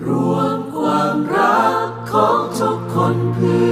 รวมความรักของทุกคนเพื่อ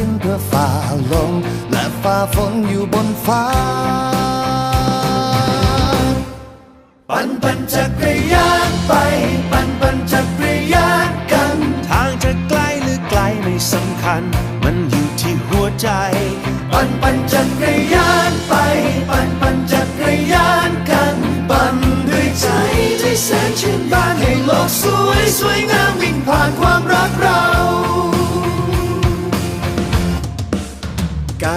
นเพื่ อฝ่าลมและฝ่าฝนอยู่บนฟ้า ปั่นปั่นจักรยานไป ปั่นปั่นจักรยานกัน ทางจะไกลหรือไกลไม่สำคัญ มันอยู่ที่หัวใจ ปั่นปั่นจักรยาน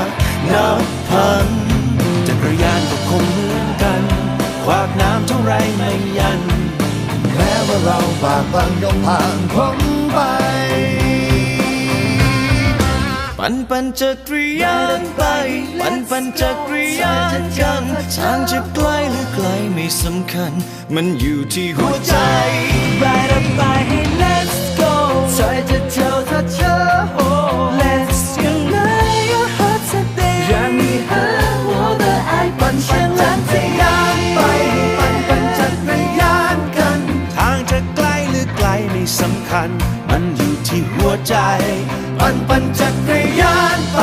ักนับพันจักรยานก็คงเหมือนกัน ควากน้ำเท่าไรไม่ยัน แม้ว่าเราบากบังก็ผ่านพ้นไป ปันปันจักรยานไป ปันปันจักรยานกันทางจะไกลหรือไกลไม่สำคัญ มันอยู่ที่หัวใจ Ride up by hey let's go ใจจะเที่ยวถ้าเธอ มันอยู่ที่หัวใจ ปั่นปั่นจักรยานไป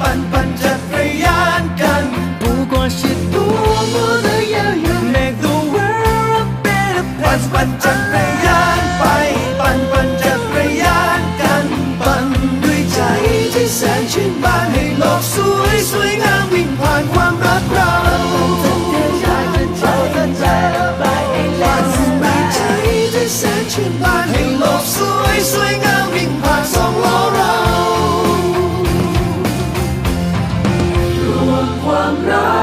ปั่นปั่นจักรยานกัน 不管是多么的遥远，Make the world a better ปั่น place ปั่น with จักรยานไป ปั่นปั่นจักรยานกัน ปั่นด้วยใจที่แสนชื่น I'm not.